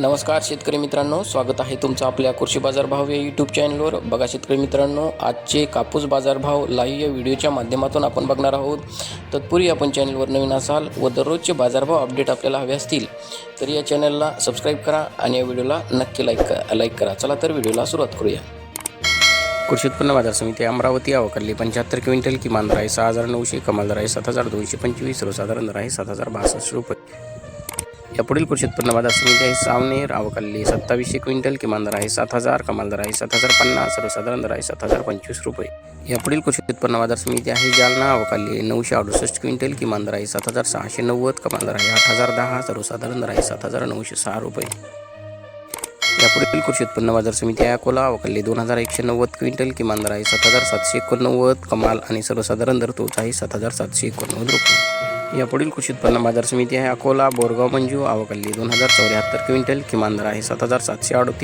नमस्कार शेतकरी मित्रांनो स्वागत आहे तुमचं आपल्या कृषी बाजारभाव या यूट्यूब चॅनलवर बघा शेतकरी मित्रांनो आजचे कापूस बाजारभाव लाईव्ह या व्हिडिओच्या माध्यमातून आपण बघणार आहोत. तत्पूर्वी आपण चॅनलवर नवीन असाल व दररोजचे बाजारभाव अपडेट आपल्याला हवे असतील तर या चॅनलला सबस्क्राईब करा आणि या व्हिडिओला नक्की लाईक करा लाईक करा. चला तर व्हिडिओला सुरुवात करूया. कृषी उत्पन्न बाजार समिती अमरावती अवकाली पंच्याहत्तर क्विंटल किमान दर आहे सहा हजार नऊशे कमाल दर आहे सात हजार दोनशे पंचवीस सर्वसाधारण दर आहे सात हजार बासष्ट रुपये. या पुढील कृषी उत्पन्न बाजार समिती आहे. सावनेर अवकाली सत्तावीसशे क्विंटल किमान दर आहे. सात हजार कमाल दर आहे. सात हजार पन्नास सर्वसाधारण दर आहे. सात हजार पंचवीस रुपये. या पुढील कृषी उत्पन्न बाजार समिती आहे. जालना अवकाली नऊशे अडुसष्ट क्विंटल किमान दर आहे. सात हजार सहाशे नव्वद कमाल दर आहे. आठ हजार दहा सर्वसाधारण दर आहे. सात हजार नऊशे सहा रुपये. या पुढील कृषी उत्पन्न बाजार समिती आहे. अकोला अवकाली दोन हजार एकशे नव्वद क्विंटल किमान दर आहे. सात हजार सातशे एकोणनव्वद कमाल आणि सर्वसाधारण दर तोच आहे. सात हजार सातशे एकोणनव्वद रुपये. या पुढील कृषी उत्पन्न बाजार समिती आहे. अकोला बोरगाव मंजू आवकल्ली दोन हजार चौऱ्याहत्तर क्विंटल किमान दर आहे सात हजार सातशे अडतीस